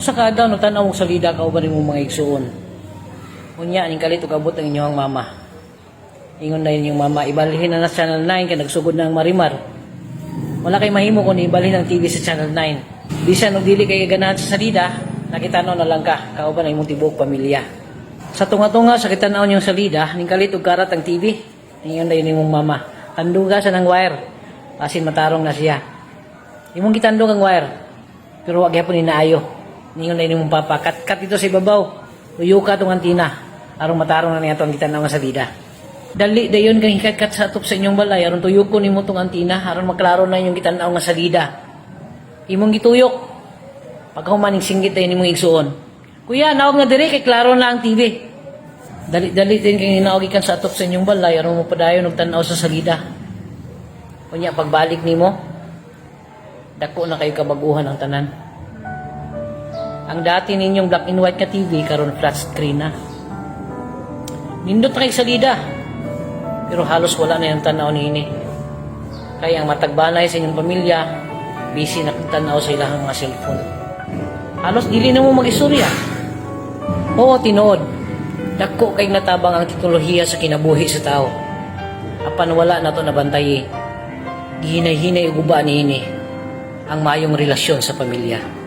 Sa kada no tanaw mo salida ka uban mo mga igsuon. Unya ning kalit ug abot ang inyong mama. Ingon na inyong mama ibalhin na na sa Channel 9 kay nagsugod na ang Marimar. Wala kay mahimo kun ibalhin ang TV sa Channel 9. Bisan og dili kay ganahan sa salida, nakitanaw na lang ka kauban ang imong tibuok pamilya. Sa tunga-tunga sa kitanaw niyong salida, ning kalit ug karat ang TV. Ingon na imong mama. Tanduga sa ng wire. Asin matarong na siya. Imong gitandog ang wire. Pero wag gyapon inaayo. Ningon na imong papa, kat-kat ito sa ibabaw. Uyo ka tong antina. Aron matarong na niya to ang gitanaw nga salida. Dali dayon kang hikat-kat sa atop sa inyong balay aron tuyok ko nimo tong antina aron maklaro na inyong gitanaw nga salida. Imong gituyok. Pagkahumaning singgit tayo nimong igsuon. Kuya, naog nga diri kay klaro na ang TV. Dali-dali din kay naog ikan sa atop sa inyong balay aron mo padayon og tan-aw sa salida. Kunya pagbalik nimo, dako na kayo kabaguhan ang tanan. Ang dati ninyong black and white ka TV karon flat screen na. Nindot na kay salida. Pero halos wala na yung tanaw ni ini. Kaya ang matagbanay sa inyong pamilya, busy na tanaw sa ilang mga cellphone. Halos dili na mo mag-istorya. Oo, tinuod. Dako kay natabang ang teknolohiya sa kinabuhi sa tao. Apan wala na to nabantayi. Gihinay-hinay uguba ni ini ang mayong relasyon sa pamilya.